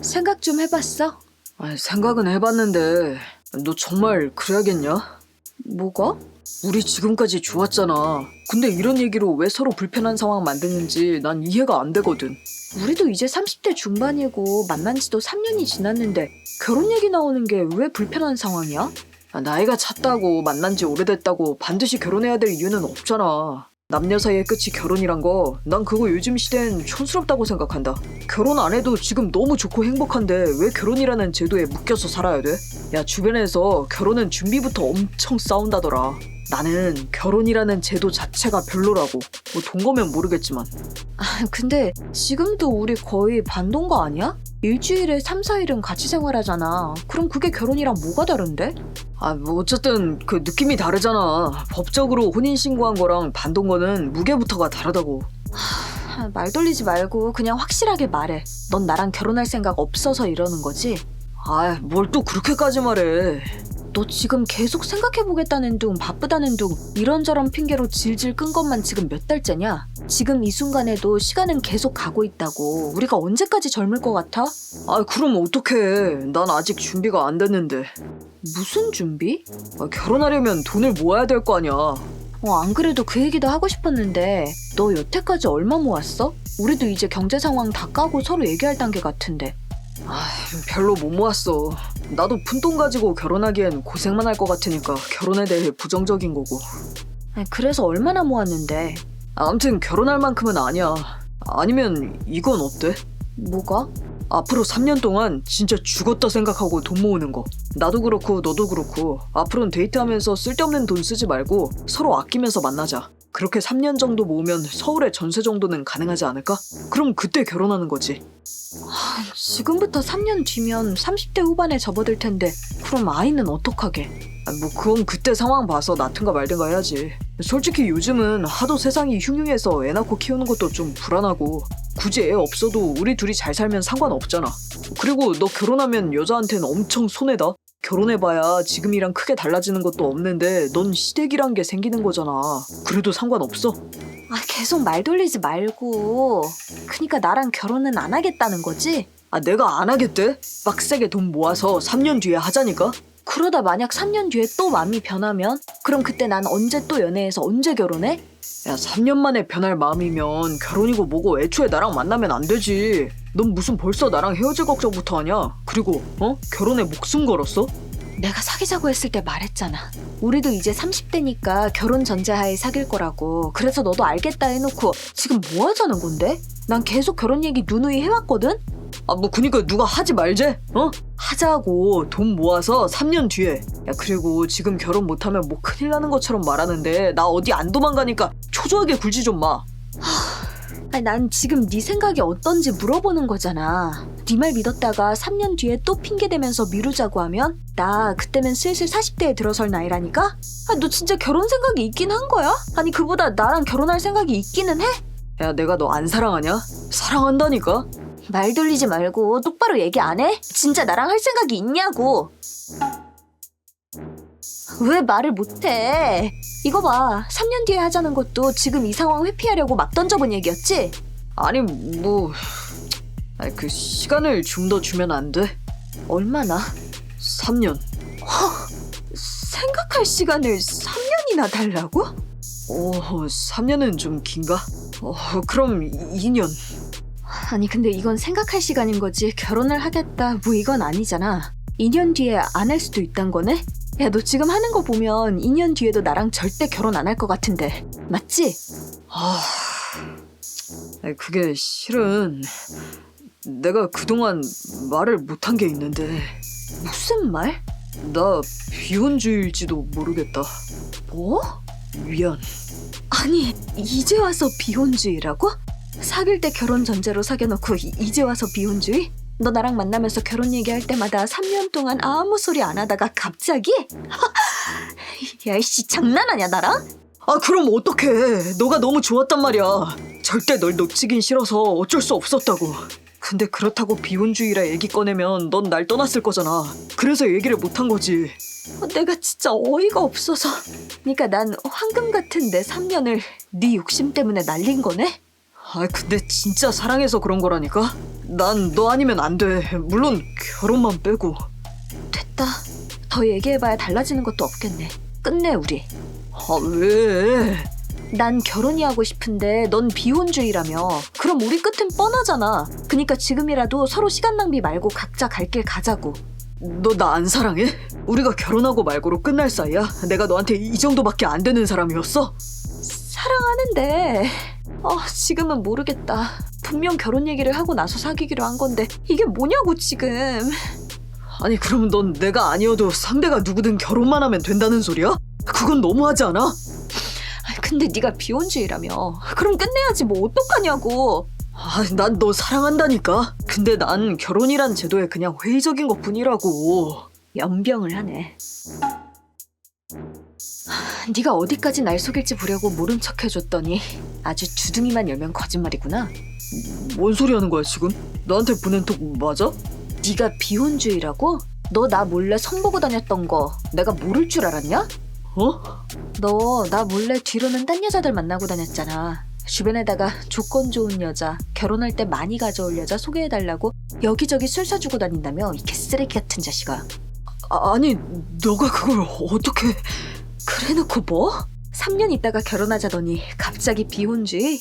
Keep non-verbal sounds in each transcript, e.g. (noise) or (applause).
생각 좀 해봤어? 아니, 생각은 해봤는데 너 정말 그래야겠냐? 뭐가? 우리 지금까지 좋았잖아. 근데 이런 얘기로 왜 서로 불편한 상황 만드는지 난 이해가 안 되거든. 우리도 이제 30대 중반이고 만난 지도 3년이 지났는데 결혼 얘기 나오는 게 왜 불편한 상황이야? 아, 나이가 찼다고 만난 지 오래됐다고 반드시 결혼해야 될 이유는 없잖아. 남녀 사이의 끝이 결혼이란 거, 난 그거 요즘 시대엔 촌스럽다고 생각한다. 결혼 안 해도 지금 너무 좋고 행복한데 왜 결혼이라는 제도에 묶여서 살아야 돼? 야, 주변에서 결혼은 준비부터 엄청 싸운다더라. 나는 결혼이라는 제도 자체가 별로라고. 뭐돈 거면 모르겠지만. 아, 근데 지금도 우리 거의 반동거 아니야? 일주일에 3, 4일은 같이 생활하잖아. 그럼 그게 결혼이랑 뭐가 다른데? 아, 뭐 어쨌든 그 느낌이 다르잖아. 법적으로 혼인 신고한 거랑 반동 거는 무게부터가 다르다고. 아, 말 돌리지 말고 그냥 확실하게 말해. 넌 나랑 결혼할 생각 없어서 이러는 거지? 아, 뭘 또 그렇게까지 말해. 너 지금 계속 생각해보겠다는 둥, 바쁘다는 둥, 이런저런 핑계로 질질 끈 것만 지금 몇 달째냐? 지금 이 순간에도 시간은 계속 가고 있다고. 우리가 언제까지 젊을 것 같아? 아, 그럼 어떡해. 난 아직 준비가 안 됐는데. 무슨 준비? 아, 결혼하려면 돈을 모아야 될 거 아니야. 어, 안 그래도 그 얘기도 하고 싶었는데, 너 여태까지 얼마 모았어? 우리도 이제 경제 상황 다 까고 서로 얘기할 단계 같은데. 아, 별로 못 모았어. 나도 푼돈 가지고 결혼하기엔 고생만 할 것 같으니까 결혼에 대해 부정적인 거고. 아니, 그래서 얼마나 모았는데? 아무튼 결혼할 만큼은 아니야. 아니면 이건 어때? 뭐가? 앞으로 3년 동안 진짜 죽었다 생각하고 돈 모으는 거. 나도 그렇고 너도 그렇고 앞으로는 데이트하면서 쓸데없는 돈 쓰지 말고 서로 아끼면서 만나자. 그렇게 3년 정도 모으면 서울에 전세 정도는 가능하지 않을까? 그럼 그때 결혼하는 거지. 지금부터 3년 뒤면 30대 후반에 접어들 텐데, 그럼 아이는 어떡하게? 아, 뭐 그건 그때 상황 봐서 낳든가 말든가 해야지. 솔직히 요즘은 하도 세상이 흉흉해서 애 낳고 키우는 것도 좀 불안하고 굳이 애 없어도 우리 둘이 잘 살면 상관없잖아. 그리고 너 결혼하면 여자한테는 엄청 손해다. 결혼해봐야 지금이랑 크게 달라지는 것도 없는데 넌 시댁이란 게 생기는 거잖아. 그래도 상관없어? 아, 계속 말 돌리지 말고. 그니까 나랑 결혼은 안 하겠다는 거지? 아 내가 안 하겠대? 빡세게 돈 모아서 3년 뒤에 하자니까? 그러다 만약 3년 뒤에 또 마음이 변하면? 그럼 그때 난 언제 또 연애해서 언제 결혼해? 야 3년 만에 변할 마음이면 결혼이고 뭐고 애초에 나랑 만나면 안 되지. 넌 무슨 벌써 나랑 헤어질 걱정부터 하냐? 그리고 어? 결혼에 목숨 걸었어? 내가 사귀자고 했을 때 말했잖아. 우리도 이제 30대니까 결혼 전제하에 사귈 거라고. 그래서 너도 알겠다 해놓고 지금 뭐 하자는 건데? 난 계속 결혼 얘기 누누이 해왔거든? 아 뭐 그니까 누가 하지 말제? 어? 하자고 돈 모아서 3년 뒤에 야 그리고 지금 결혼 못하면 뭐 큰일 나는 것처럼 말하는데 나 어디 안 도망가니까 초조하게 굴지 좀 마 아니, 난 지금 네 생각이 어떤지 물어보는 거잖아. 네 말 믿었다가 3년 뒤에 또 핑계 대면서 미루자고 하면 나 그때면 슬슬 40대에 들어설 나이라니까? 아, 너 진짜 결혼 생각이 있긴 한 거야? 아니 그보다 나랑 결혼할 생각이 있기는 해? 야 내가 너 안 사랑하냐? 사랑한다니까 말 돌리지 말고 똑바로 얘기 안 해? 진짜 나랑 할 생각이 있냐고. 왜 말을 못해? 이거 봐. 3년 뒤에 하자는 것도 지금 이 상황 회피하려고 막 던져본 얘기였지? 아니 뭐 아니 그 시간을 좀 더 주면 안 돼? 얼마나? 3년 생각할 시간을 3년이나 달라고? 오 3년은 좀 긴가? 어 그럼 2년 아니 근데 이건 생각할 시간인 거지 결혼을 하겠다 뭐 이건 아니잖아 2년 뒤에 안 할 수도 있단 거네? 야 너 지금 하는 거 보면 2년 뒤에도 나랑 절대 결혼 안 할 것 같은데 맞지? 아, 아니, 그게 실은 내가 그동안 말을 못한 게 있는데 무슨 말? 나 비혼주의일지도 모르겠다. 뭐? 미안. 아니 이제 와서 비혼주의라고? 사귈 때 결혼 전제로 사귀어놓고 이- 이제 와서 비혼주의? 너 나랑 만나면서 결혼 얘기할 때마다 3년 동안 아무 소리 안 하다가 갑자기? (laughs) 야이씨 장난하냐 나랑? 아 그럼 어떡해. 너가 너무 좋았단 말이야. 절대 널 놓치긴 싫어서 어쩔 수 없었다고. 근데 그렇다고 비혼주의라 얘기 꺼내면 넌 날 떠났을 거잖아. 그래서 얘기를 못한 거지. 어, 내가 진짜 어이가 없어서. 그러니까 난 황금 같은 내 3년을 네 욕심 때문에 날린 거네? 아 근데 진짜 사랑해서 그런 거라니까? 난 너 아니면 안 돼. 물론 결혼만 빼고. 됐다. 더 얘기해봐야 달라지는 것도 없겠네. 끝내 우리. 아 왜? 난 결혼이 하고 싶은데 넌 비혼주의라며. 그럼 우리 끝은 뻔하잖아. 그니까 지금이라도 서로 시간 낭비 말고 각자 갈 길 가자고. 너 나 안 사랑해? 우리가 결혼하고 말고로 끝날 사이야? 내가 너한테 이 정도밖에 안 되는 사람이었어? 사랑하는데. 어, 지금은 모르겠다. 분명 결혼 얘기를 하고 나서 사귀기로 한 건데 이게 뭐냐고 지금. 아니 그럼 넌 내가 아니어도 상대가 누구든 결혼만 하면 된다는 소리야? 그건 너무하지 않아? 근데 네가 비혼주의라며. 그럼 끝내야지 뭐 어떡하냐고. 아, 난 너 사랑한다니까. 근데 난 결혼이란 제도에 그냥 회의적인 것 뿐이라고. 연병을 하네. 하, 네가 어디까지 날 속일지 보려고 모른 척 해줬더니 아주 주둥이만 열면 거짓말이구나. 뭔 소리 하는 거야 지금? 나한테 보낸 톡 맞아? 네가 비혼주의라고? 너 나 몰래 선보고 다녔던 거 내가 모를 줄 알았냐? 어? 너 나 몰래 뒤로는 딴 여자들 만나고 다녔잖아. 주변에다가 조건 좋은 여자, 결혼할 때 많이 가져올 여자 소개해달라고 여기저기 술 사주고 다닌다며 이 개쓰레기 같은 자식아. 아, 아니 너가 그걸 어떻게? 그래놓고 뭐? 3년 있다가 결혼하자더니 갑자기 비혼주의?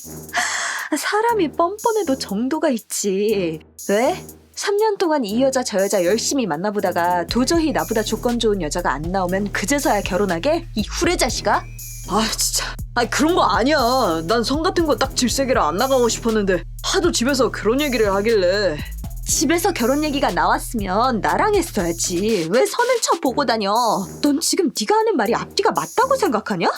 사람이 뻔뻔해도 정도가 있지. 왜? 3년 동안 이 여자 저 여자 열심히 만나보다가 도저히 나보다 조건 좋은 여자가 안 나오면 그제서야 결혼하게? 이 후레 자식아? 아 진짜. 아니 그런 거 아니야. 난 성 같은 거 딱 질색이라 안 나가고 싶었는데 하도 집에서 그런 얘기를 하길래. 집에서 결혼 얘기가 나왔으면 나랑 했어야지. 왜 선을 쳐 보고 다녀? 넌 지금 네가 하는 말이 앞뒤가 맞다고 생각하냐?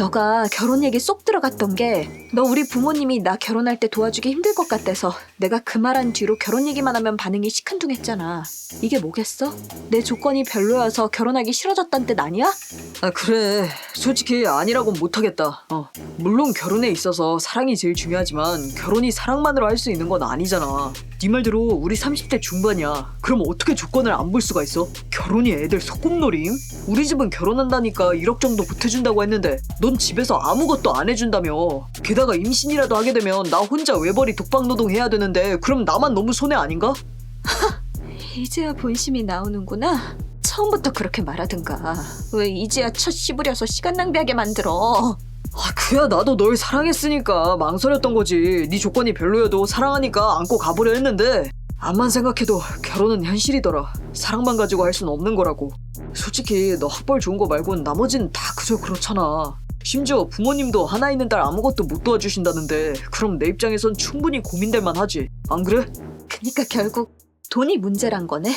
너가 결혼 얘기 쏙 들어갔던 게 너 우리 부모님이 나 결혼할 때 도와주기 힘들 것 같아서 내가 그 말한 뒤로 결혼 얘기만 하면 반응이 시큰둥했잖아. 이게 뭐겠어? 내 조건이 별로여서 결혼하기 싫어졌단 뜻 아니야? 아 그래. 솔직히 아니라고 못하겠다. 어. 물론 결혼에 있어서 사랑이 제일 중요하지만 결혼이 사랑만으로 할 수 있는 건 아니잖아. 네 말대로 우리 30대 중반이야. 그럼 어떻게 조건을 안 볼 수가 있어? 결혼이 애들 소꿉놀임? 우리 집은 결혼한다니까 1억 정도 보태준다고 했는데 넌 집에서 아무것도 안 해준다며. 게다가 임신이라도 하게 되면 나 혼자 외벌이 독박 노동 해야 되는데 그럼 나만 너무 손해 아닌가? (laughs) 이제야 본심이 나오는구나. 처음부터 그렇게 말하든가. 왜 이제야 첫 씹으려서 시간 낭비하게 만들어? 아 그야 나도 널 사랑했으니까 망설였던 거지. 네 조건이 별로여도 사랑하니까 안고 가보려 했는데 암만 생각해도 결혼은 현실이더라. 사랑만 가지고 할 순 없는 거라고. 솔직히 너 학벌 좋은 거 말고는 나머지는 다 그저 그렇잖아. 심지어 부모님도 하나 있는 딸 아무것도 못 도와주신다는데 그럼 내 입장에선 충분히 고민될 만하지. 안 그래? 그니까 결국 돈이 문제란 거네.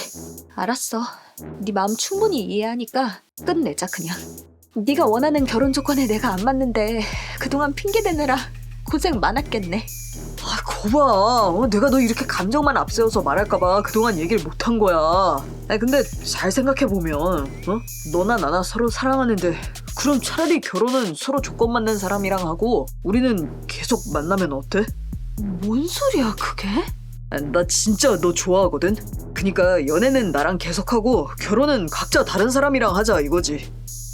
알았어. 네 마음 충분히 이해하니까 끝내자 그냥. 네가 원하는 결혼 조건에 내가 안 맞는데 그동안 핑계 대느라 고생 많았겠네. 아 거봐 어, 내가 너 이렇게 감정만 앞세워서 말할까봐 그동안 얘기를 못한 거야 아 근데 잘 생각해보면 어? 너나 나나 서로 사랑하는데 그럼 차라리 결혼은 서로 조건 맞는 사람이랑 하고 우리는 계속 만나면 어때? 뭔 소리야 그게? 아, 나 진짜 너 좋아하거든 그니까 연애는 나랑 계속하고 결혼은 각자 다른 사람이랑 하자 이거지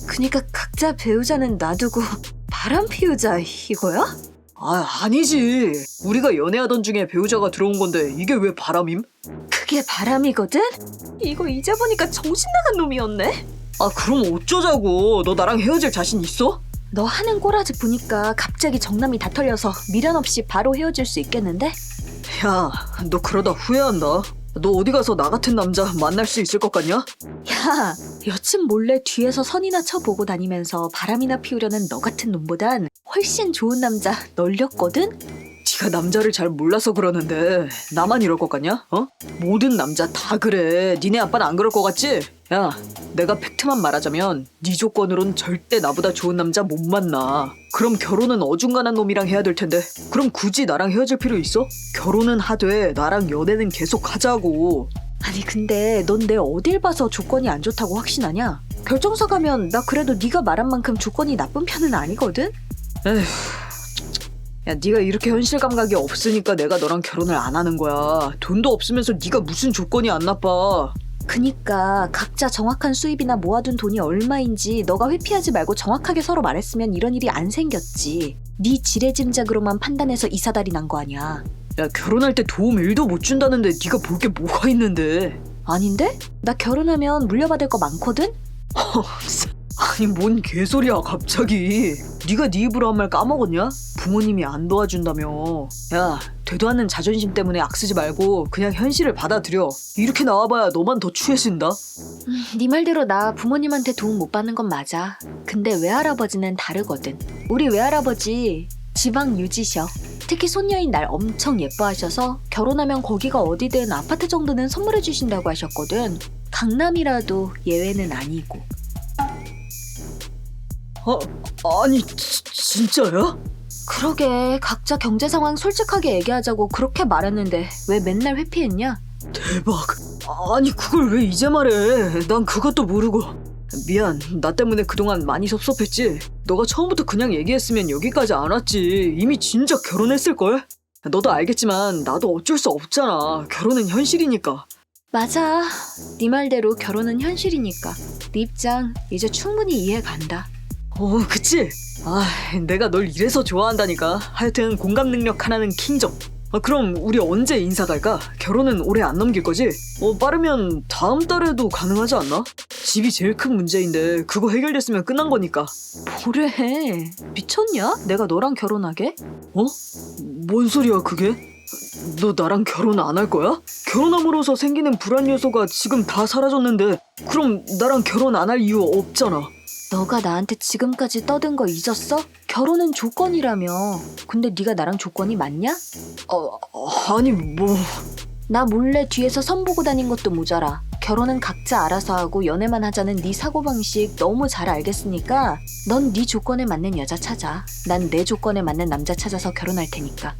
그니까 각자 배우자는 놔두고 바람 피우자 이거야? 아 아니지 우리가 연애하던 중에 배우자가 들어온 건데 이게 왜 바람임? 그게 바람이거든? 이거 이제 보니까 정신 나간 놈이었네. 아 그럼 어쩌자고 너 나랑 헤어질 자신 있어? 너 하는 꼬라지 보니까 갑자기 정남이 다 털려서 미련 없이 바로 헤어질 수 있겠는데? 야, 너 그러다 후회한다. 너 어디 가서 나 같은 남자 만날 수 있을 것 같냐? 야, 여친 몰래 뒤에서 선이나 쳐보고 다니면서 바람이나 피우려는 너 같은 놈보단 훨씬 좋은 남자 널렸거든? 네가 남자를 잘 몰라서 그러는데 나만 이럴 것 같냐? 어? 모든 남자 다 그래. 니네 아빠는 안 그럴 것 같지? 야, 내가 팩트만 말하자면 네 조건으론 절대 나보다 좋은 남자 못 만나. 그럼 결혼은 어중간한 놈이랑 해야 될 텐데. 그럼 굳이 나랑 헤어질 필요 있어? 결혼은 하되 나랑 연애는 계속 하자고. 아니 근데 넌 내 어딜 봐서 조건이 안 좋다고 확신하냐? 결정서 가면 나 그래도 네가 말한 만큼 조건이 나쁜 편은 아니거든? 에휴. 야, 네가 이렇게 현실 감각이 없으니까 내가 너랑 결혼을 안 하는 거야. 돈도 없으면서 네가 무슨 조건이 안 나빠. 그니까 각자 정확한 수입이나 모아둔 돈이 얼마인지 너가 회피하지 말고 정확하게 서로 말했으면 이런 일이 안 생겼지. 네 지레짐작으로만 판단해서 이 사달이 난 거 아니야. 야 결혼할 때 도움 1도 못 준다는데 네가 볼 게 뭐가 있는데 아닌데? 나 결혼하면 물려받을 거 많거든? (laughs) 아니 뭔 개소리야 갑자기 네가 네 입으로 한 말 까먹었냐? 부모님이 안 도와준다며 야 되도 않는 자존심 때문에 악쓰지 말고 그냥 현실을 받아들여 이렇게 나와봐야 너만 더 추해진다 음, 네 말대로 나 부모님한테 도움 못 받는 건 맞아. 근데 외할아버지는 다르거든. 우리 외할아버지 지방 유지셔. 특히 손녀인 날 엄청 예뻐하셔서 결혼하면 거기가 어디든 아파트 정도는 선물해 주신다고 하셨거든. 강남이라도 예외는 아니고. 아, 아니 지- 진짜야? 그러게. 각자 경제 상황 솔직하게 얘기하자고 그렇게 말했는데 왜 맨날 회피했냐? 대박. 아니 그걸 왜 이제 말해? 난 그것도 모르고. 미안. 나 때문에 그동안 많이 섭섭했지. 너가 처음부터 그냥 얘기했으면 여기까지 안 왔지. 이미 진작 결혼했을 걸? 너도 알겠지만 나도 어쩔 수 없잖아. 결혼은 현실이니까. 맞아. 네 말대로 결혼은 현실이니까. 네 입장 이제 충분히 이해 간다. 어 그치? 아 내가 널 이래서 좋아한다니까 하여튼 공감 능력 하나는 킹점 아, 그럼 우리 언제 인사 갈까? 결혼은 오래 안 넘길 거지? 어 빠르면 다음 달에도 가능하지 않나? 집이 제일 큰 문제인데 그거 해결됐으면 끝난 거니까 뭐래? 미쳤냐? 내가 너랑 결혼하게? 어? 뭔 소리야 그게? 너 나랑 결혼 안 할 거야? 결혼함으로써 생기는 불안 요소가 지금 다 사라졌는데 그럼 나랑 결혼 안 할 이유 없잖아 너가 나한테 지금까지 떠든 거 잊었어? 결혼은 조건이라며. 근데 네가 나랑 조건이 맞냐? 어, 아니 뭐 나 몰래 뒤에서 선보고 다닌 것도 모자라. 결혼은 각자 알아서 하고 연애만 하자는 네 사고방식 너무 잘 알겠으니까 넌 네 조건에 맞는 여자 찾아. 난 내 조건에 맞는 남자 찾아서 결혼할 테니까.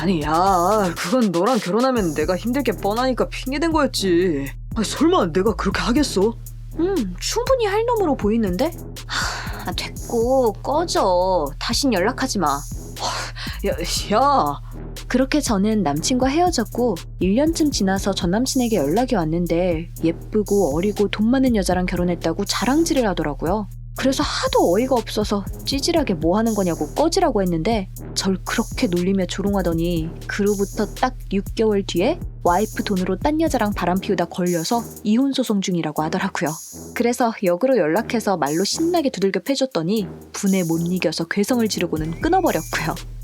아니 야 그건 너랑 결혼하면 내가 힘들 게 뻔하니까 핑계댄 거였지 아 설마 내가 그렇게 하겠어? 음, 충분히 할 놈으로 보이는데? 하, 됐고 꺼져. 다신 연락하지 마. 야, 야 그렇게 저는 남친과 헤어졌고 1년쯤 지나서 전 남친에게 연락이 왔는데 예쁘고 어리고 돈 많은 여자랑 결혼했다고 자랑질을 하더라고요. 그래서 하도 어이가 없어서 찌질하게 뭐 하는 거냐고 꺼지라고 했는데 절 그렇게 놀리며 조롱하더니 그로부터 딱 6개월 뒤에 와이프 돈으로 딴 여자랑 바람 피우다 걸려서 이혼 소송 중이라고 하더라고요. 그래서 역으로 연락해서 말로 신나게 두들겨 패줬더니 분에 못 이겨서 괴성을 지르고는 끊어버렸고요.